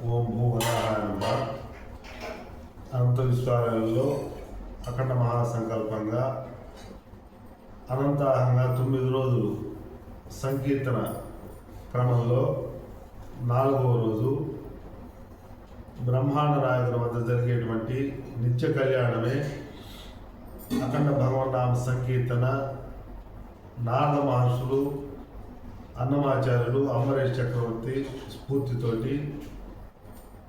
ఓం భూవరాహానంద అనంత విశ్వాలయంలో అఖండ మహాసంకల్పంగా అనంతాహంగా తొమ్మిది రోజులు సంకీర్తన క్రమంలో నాలుగవ రోజు బ్రహ్మాండ నాయకుల వద్ద జరిగేటువంటి నిత్య కళ్యాణమే అఖండ భగవన్నామ సంకీర్తన. నారద మహర్షులు అన్నమాచార్యులు అమరేష్ చక్రవర్తి స్ఫూర్తితోటి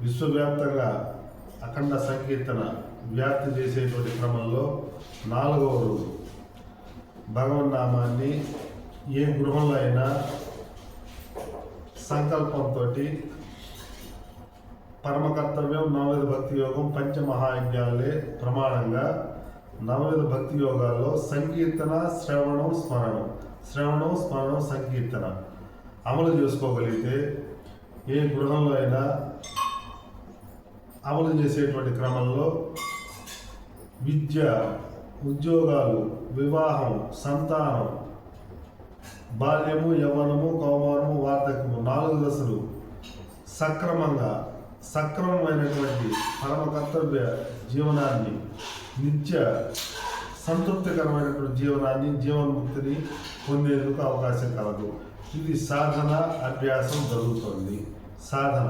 విశ్వవ్యాప్తంగా అఖండ సంకీర్తన వ్యాప్తి చేసేటువంటి క్రమంలో నాలుగవ రోజు. భగవన్నామాన్ని ఏ గృహంలో అయినా సంకల్పంతో పరమ కర్తవ్యం నవవిధ భక్తి యోగం పంచమహాయజ్ఞాలే ప్రమాణంగా నవవిధ భక్తి యోగాల్లో సంకీర్తన శ్రవణం స్మరణం. శ్రవణం స్మరణం సంకీర్తన. అమలు చేసుకోగలిగితే ఏ గృహంలో అయినా అమలు చేసేటువంటి క్రమంలో విద్య ఉద్యోగాలు వివాహం సంతానం బాల్యము యవ్వనము కౌమారము వార్ధక్యము నాలుగు దశలు సక్రమంగా సక్రమమైనటువంటి పరమ కర్తవ్య జీవనాన్ని నిత్య సంతృప్తికరమైనటువంటి జీవనాన్ని జీవన్ముక్తిని పొందేందుకు అవకాశం కలదు. ఇది సాధన అభ్యాసం జరుగుతుంది. సాధన.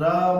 రామ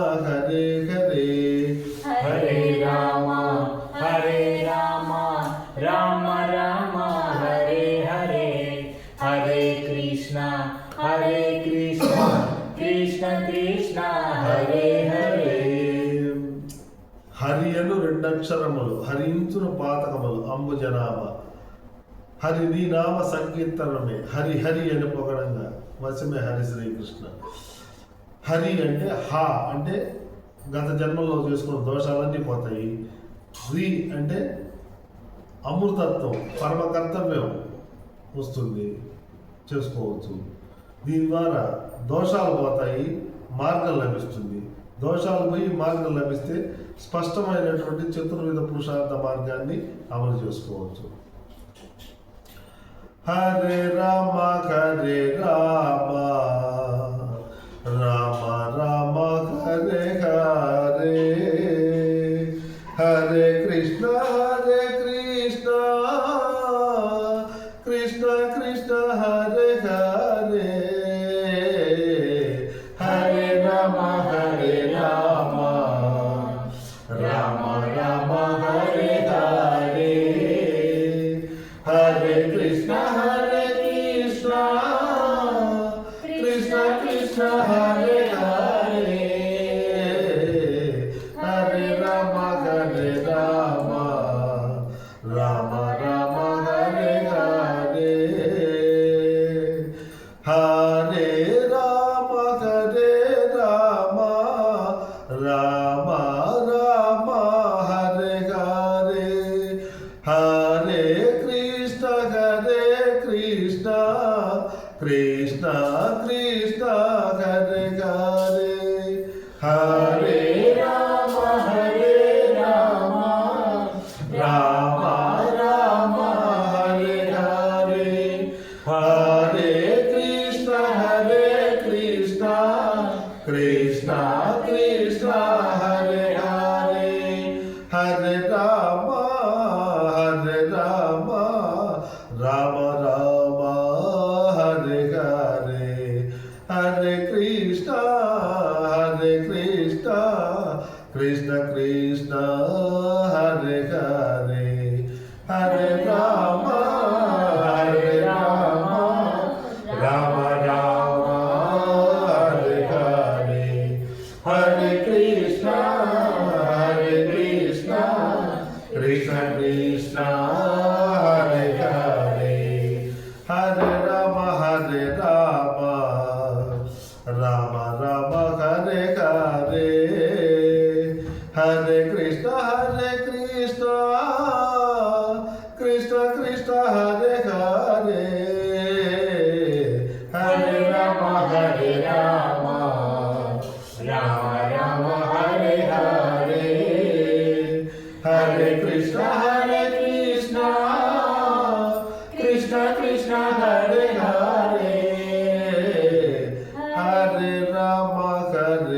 హరే హరే. హరే రామ హరే రామ రామ రామ హరే హరే. హరే కృష్ణ హరే కృష్ణ కృష్ణ కృష్ణ హరే హరే. హరి అను రెండక్షరములు హరించును పాతకములు అంబు జనాభ. హరి నీ నామ సంకీర్తనమే హరి హరి అని పొగడంగా. వశమే హరి శ్రీకృష్ణ. హరి అంటే హా అంటే గత జన్మలో చేసుకున్న దోషాలన్నీ పోతాయి. శ్రీ అంటే అమృతత్వం పరమ కర్తవ్యం వస్తుంది. చేసుకోవచ్చు. దీని ద్వారా దోషాలు పోతాయి మార్గం లభిస్తుంది. దోషాలు పోయి మార్గం లభిస్తే స్పష్టమైనటువంటి చతుర్విధ పురుషార్థ మార్గాన్ని అమలు చేసుకోవచ్చు. హరే రామ హరే రామ. రామ రామ హరే హరే హరే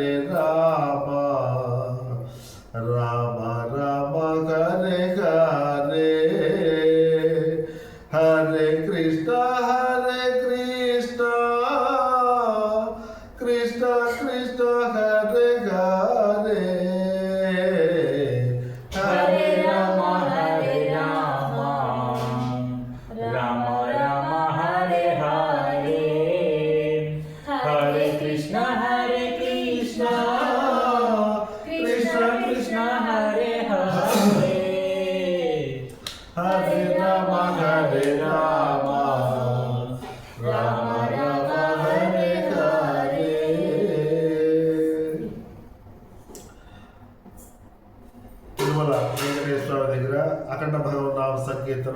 హరే రామ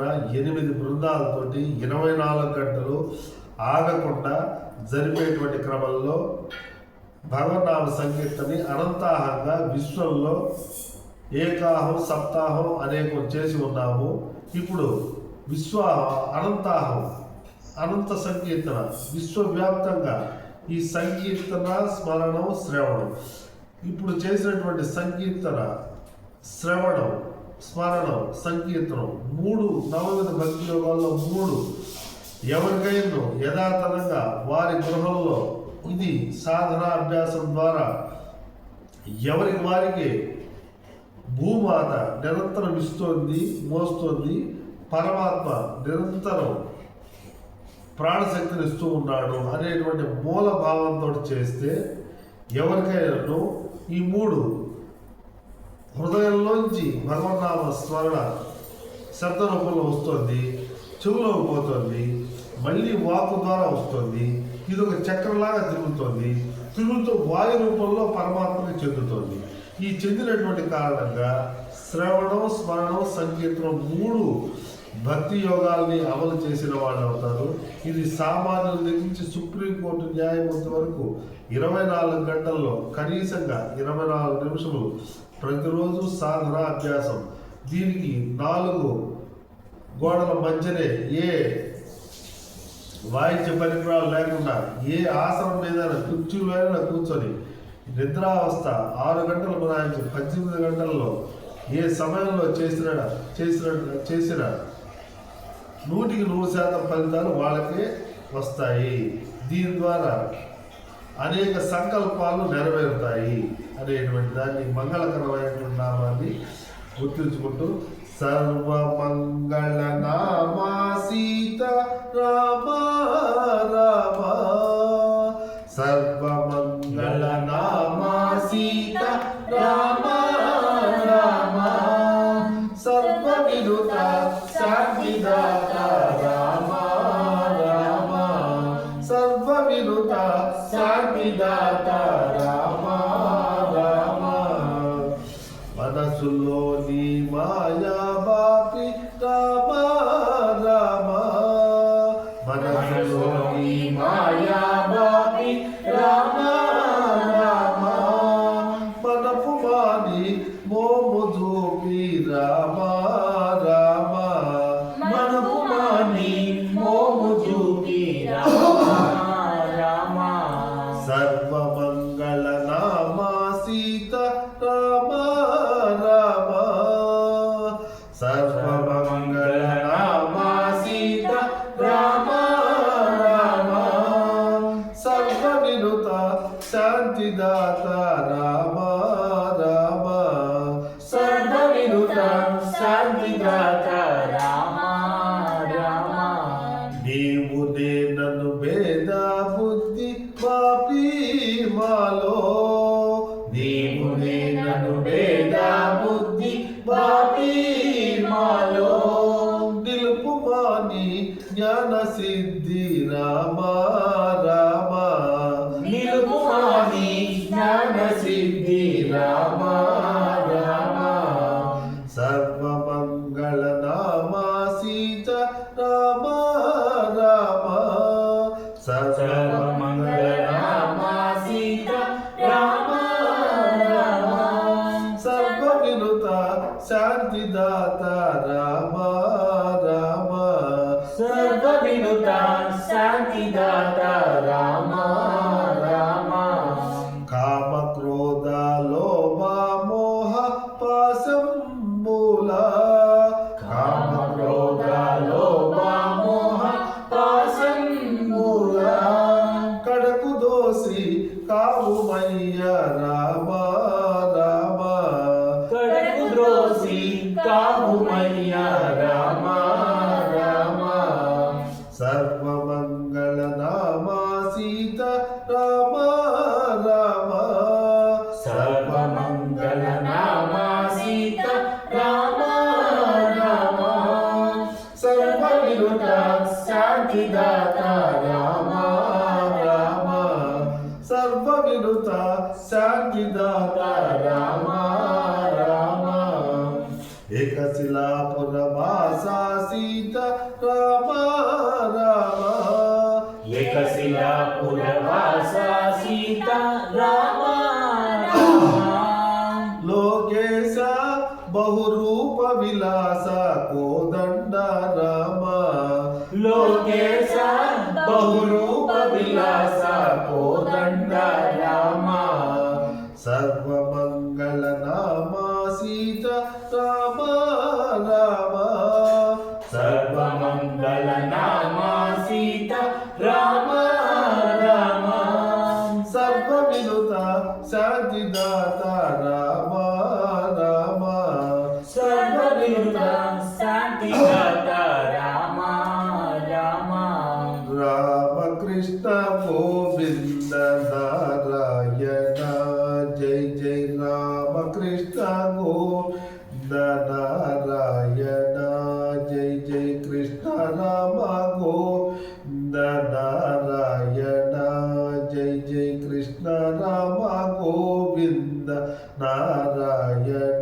సంకీర్తన ఎనిమిది బృందాలతోటి ఇరవై నాలుగు గంటలు ఆగకుండా జరిపేటువంటి క్రమంలో భగవన్నామ సంకీర్తని అనంతాహంగా విశ్వంలో ఏకాహం సప్తాహం అనేకం చేసి ఉన్నాము. ఇప్పుడు విశ్వ అనంతాహం అనంత సంకీర్తన విశ్వవ్యాప్తంగా ఈ సంకీర్తన స్మరణం శ్రవణం. ఇప్పుడు చేసినటువంటి సంకీర్తన శ్రవణం. స్మరణం సంకీర్తనం మూడు నవవిధ భక్తి యోగాల్లో మూడు. ఎవరికైనా యథాతథంగా వారి గృహంలో. ఇది సాధనా అభ్యాసం ద్వారా ఎవరికి వారికి భూమాత నిరంతరం ఇస్తోంది మోస్తోంది పరమాత్మ నిరంతరం ప్రాణశక్తిని ఇస్తూ ఉన్నాడు అనేటువంటి మూల భావంతో చేస్తే ఎవరికైనా ఈ మూడు హృదయంలోంచి భగవన్నామ స్మరణ శబ్ద రూపంలో వస్తుంది చెవులో పోతుంది మళ్ళీ వాకు ద్వారా వస్తుంది. ఇది ఒక చక్రంలాగా తిరుగుతుంది. తిరుగుతూ వాయు రూపంలో పరమాత్మకి చెందుతుంది. ఈ చెందినటువంటి కారణంగా శ్రవణం స్మరణం సంకీర్తనం మూడు భక్తి యోగాల్ని అమలు చేసిన వాళ్ళు అవుతారు. ఇది సామాన్యుల నుంచి సుప్రీంకోర్టు న్యాయమూర్తి వరకు ఇరవై నాలుగు గంటల్లో కనీసంగా ఇరవై నాలుగు నిమిషములు ప్రతిరోజు సాధన అభ్యాసం. దీనికి నాలుగు గోడల మధ్యనే ఏ వాయిద్య పరికరాలు లేకుండా ఏ ఆసనం మీద కుర్చీలోనైనా కూర్చొని నిద్రావస్థ ఆరు గంటలు మినహాయించి పద్దెనిమిది గంటల్లో ఏ సమయంలో చేసిన చేసిన చేసిన నూటికి నూరు శాతం ఫలితాలు వాళ్ళకే వస్తాయి. దీని ద్వారా అనేక సంకల్పాలు నెరవేరుతాయి. అనేటువంటి దాన్ని మంగళకరమైనటువంటి నామాన్ని గుర్తుంచుకుంటూ సర్వమంగళ నామా సీత రామ రామ సర్వ सर्वविनुता शान्तिदाता रामा శాంతిదాత రామ రామ సర్వ వినుత శాంతిదాత రామ మంగళ నామ సీత రామ రామ. సర్వమంగళ నామ. కృష్ణ రామ గోవింద నారాయణ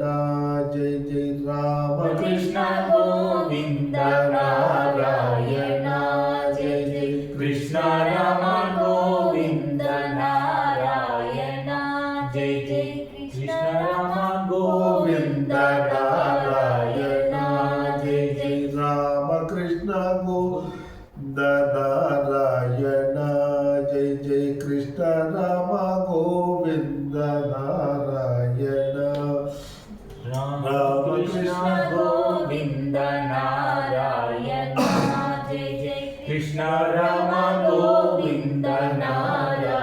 गो विना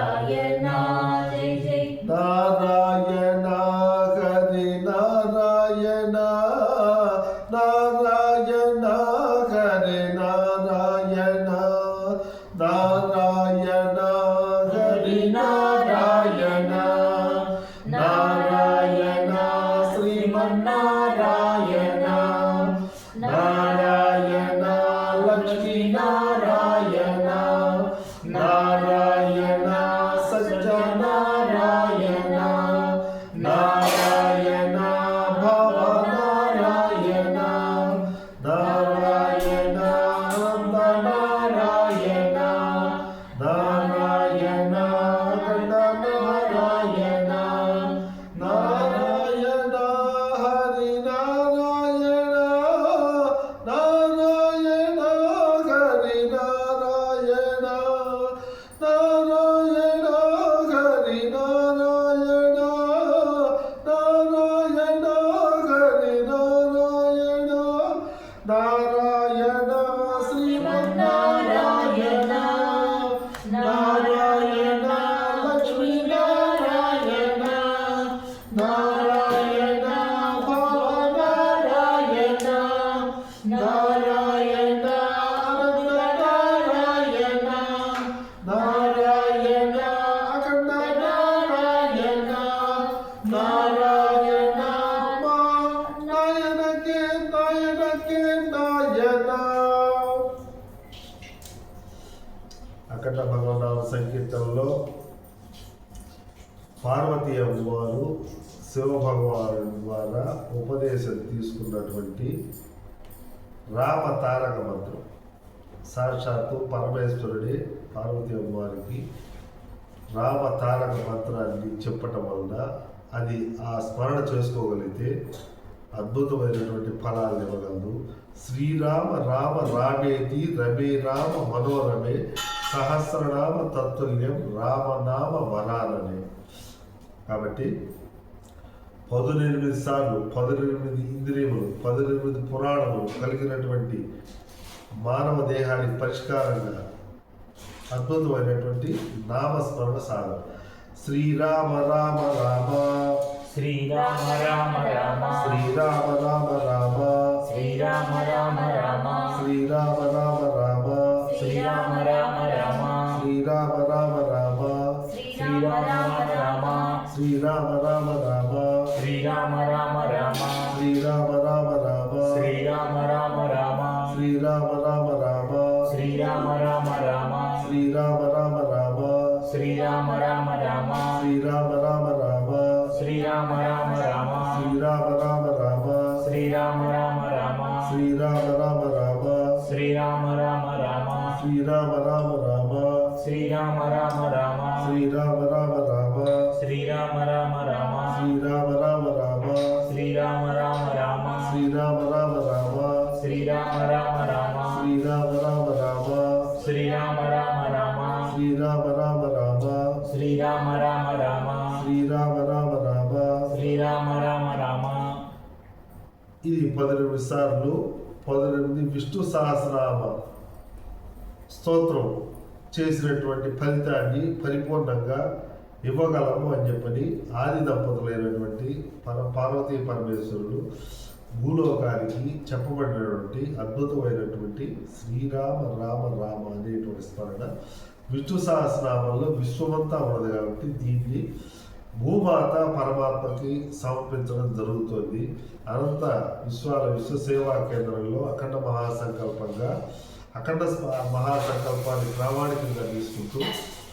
తీసుకున్నటువంటి రామ తారక మంత్రం. సాక్షాత్తు పరమేశ్వరుడే పార్వతి అమ్మవారికి రామ తారక మంత్రాన్ని చెప్పటం వలన అది ఆ స్మరణ చేసుకోగలిగితే అద్భుతమైనటువంటి ఫలాలు ఇవ్వగలదు. శ్రీరామ రామ రామేతి రమే రామ మనోరమే సహస్రనామ తత్తుల్యం రామనామ వరాలనే. కాబట్టి పదునెనిమిది సార్లు పదునెనిమిది ఇంద్రియములు పదునెనిమిది పురాణములు కలిగినటువంటి మానవ దేహానికి పరిష్కారంగా అద్భుతమైనటువంటి నామస్మరణ సాధన. శ్రీరామ రామ రామ. శ్రీరామ రామ రామ. శ్రీరామ రామ రామ. శ్రీరామ రామ రామ. శ్రీరామ రామ రామ. శ్రీరామ రామ రామ. శ్రీరామ రామ రామ. శ్రీరామ రామ రామ. శ్రీరామ రామ రామ श्रीराम राम శ్రీరామ రామ రామ శ్రీరామ రామ రామ శ్రీరామ రామ రామ శ్రీరామ రామ రామ శ్రీరామ రామ రామ ఇది పద్దెనిమిది సార్లు పద్దెనిమిది విష్ణు సహస్రనామ స్తోత్రం చేసినటువంటి ఫలితాన్ని పరిపూర్ణంగా ఇవ్వగలము అని చెప్పని ఆది దంపతులైనటువంటి పర పార్వతీ పరమేశ్వరుడు భూలోకానికి చెప్పబడినటువంటి అద్భుతమైనటువంటి శ్రీరామ రామ రామ అనేటువంటి స్మరణ విష్ణు సహస్రనామంలో విశ్వమంతా ఉన్నది కాబట్టి దీన్ని భూమాత పరమాత్మకి సమర్పించడం జరుగుతుంది. అనంత విశ్వాల విశ్వ సేవా కేంద్రంలో అఖండ మహాసంకల్పంగా అఖండ స్మ- మహాసంకల్పాన్ని ప్రామాణికంగా తీసుకుంటూ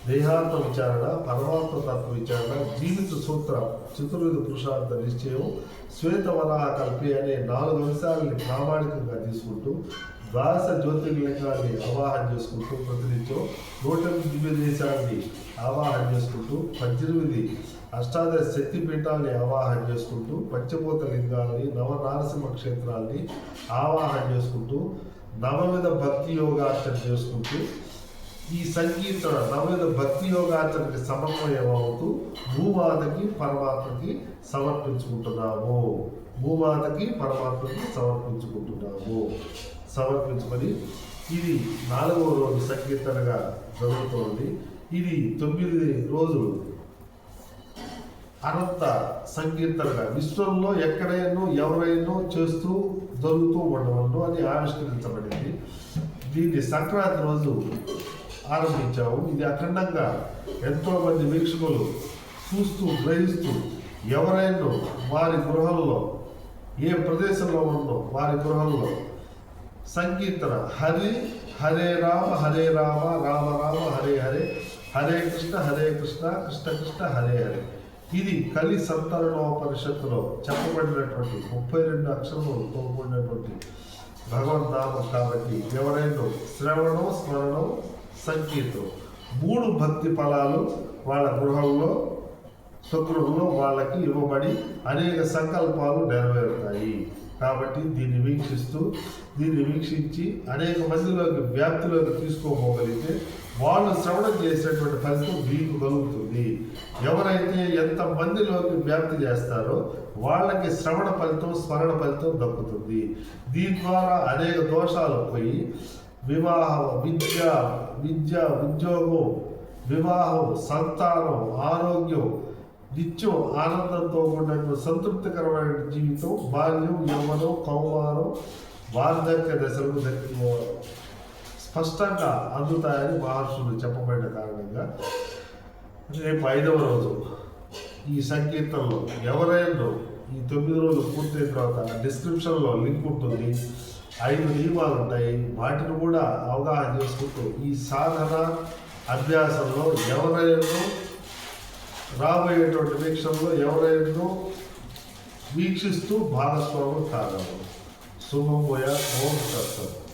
దేహాత్మ విచారణ పరమాత్మ తత్వ విచారణ జీవిత సూత్ర చతుర్విధ పురుషార్థ నిశ్చయం శ్వేతవరాహ కల్పి అనే నాలుగు అంశాలని ప్రామాణికంగా తీసుకుంటూ ద్వాదశ జ్యోతిర్లింగాన్ని ఆవాహన చేసుకుంటూ ప్రతినిత్యం నూట దివ్య దేశాన్ని ఆవాహన చేసుకుంటూ పద్దెనిమిది అష్టాదశ శక్తిపీఠాన్ని ఆవాహన చేసుకుంటూ పంచభూత లింగాలని నవనారసింహ క్షేత్రాల్ని ఆవాహన చేసుకుంటూ నవవిధ భక్తి యోగార్చన చేసుకుంటూ ఈ సంగీత నవవిధ భక్తి యోగాచరణకి సమన్వయం అవుతూ భూమాతకి పరమాత్మకి సమర్పించుకుంటున్నాము. భూమాతకి పరమాత్మకి సమర్పించుకుంటున్నాము. సమర్పించుకొని ఇది నాలుగవ రోజు సంకీర్తనగా జరుగుతోంది. ఇది తొమ్మిది రోజులు అనంత సంకీర్తనగా విశ్వంలో ఎక్కడైనా ఎవరైనా చేస్తూ జరుగుతూ ఉండవలను అని ఆవిష్కరించబడింది. దీన్ని సంక్రాంతి రోజు ఆరంభించాము ఇది అఖండంగా ఎంతో మంది వీక్షకులు చూస్తూ గ్రహిస్తూ ఎవరైనా వారి గృహంలో ఏ ప్రదేశంలో ఉన్నో వారి గృహంలో సంకీర్తన. హరి హరే రామ హరే రామ రామ రామ హరే హరే హరే కృష్ణ హరే కృష్ణ కృష్ణ కృష్ణ హరే హరే. ఇది కలి సంతరణోపనిషత్తులో చెప్పబడినటువంటి ముప్పై రెండు అక్షరములతో కూడినటువంటి భగవద్నామం కాబట్టి ఎవరైనా శ్రవణం స్మరణం సంగీతం మూడు భక్తి ఫలాలు వాళ్ళ గృహంలో స్వగృహంలో వాళ్ళకి ఇవ్వబడి అనేక సంకల్పాలు నెరవేరుతాయి. కాబట్టి దీన్ని వీక్షిస్తూ దీన్ని వీక్షించి అనేక మందిలోకి వ్యాప్తిలోకి తీసుకోపోగలిగితే వాళ్ళు శ్రవణం చేసేటువంటి ఫలితం మీకు కలుగుతుంది. ఎవరైతే ఎంత మందిలోకి వ్యాప్తి చేస్తారో వాళ్ళకి శ్రవణ ఫలితం స్మరణ ఫలితం దక్కుతుంది. దీని ద్వారా అనేక దోషాలు పోయి వివాహం విద్య విద్య ఉద్యోగం వివాహం సంతానం ఆరోగ్యం నిత్యం ఆనందంతో కూడిన సంతృప్తికరమైన జీవితం బాల్యం యవ్వనం కౌమారం వార్ధక్య దశలకు దక్కి- స్పష్టంగా అందుతాయని మహర్షులు చెప్పబడిన కారణంగా రేపు ఐదవ రోజు ఈ సంకీర్తనలో ఎవరైనా ఈ తొమ్మిది రోజులు పూర్తయిన తర్వాత డిస్క్రిప్షన్లో లింక్ ఉంటుంది. ఐదు నియమాలు ఉంటాయి. వాటిని కూడా అవగాహన చేసుకుంటూ ఈ సాధన అభ్యాసంలో ఎవరైనా రాబోయేటువంటి వీక్షణలో ఎవరైనా వీక్షిస్తూ భాగస్వాములు కాగలరు. శుభం పోయా ఓం తత్వం